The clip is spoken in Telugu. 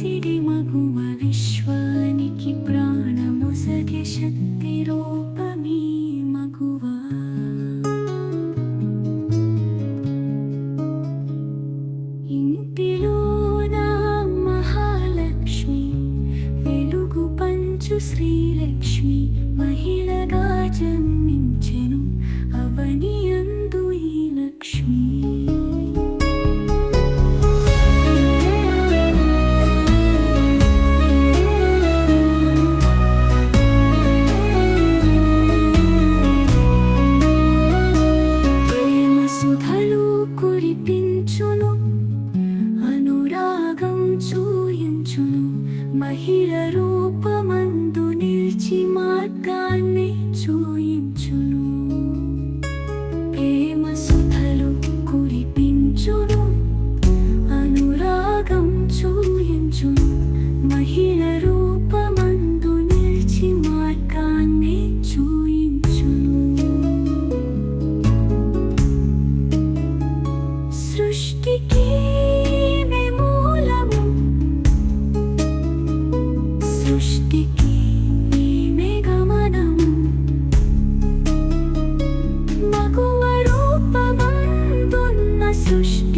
సిడి మగువ విశ్వానికి ప్రాణము సగే శక్తి రూపమీ మగువ ఇంటిలో నా మహాలక్ష్మి వెలుగు శ్రీలక్ష్మి మహిళగా జన్మ చూయించును. మహిళ రూపమందు నిలిచి మార్గాన్ని చూ już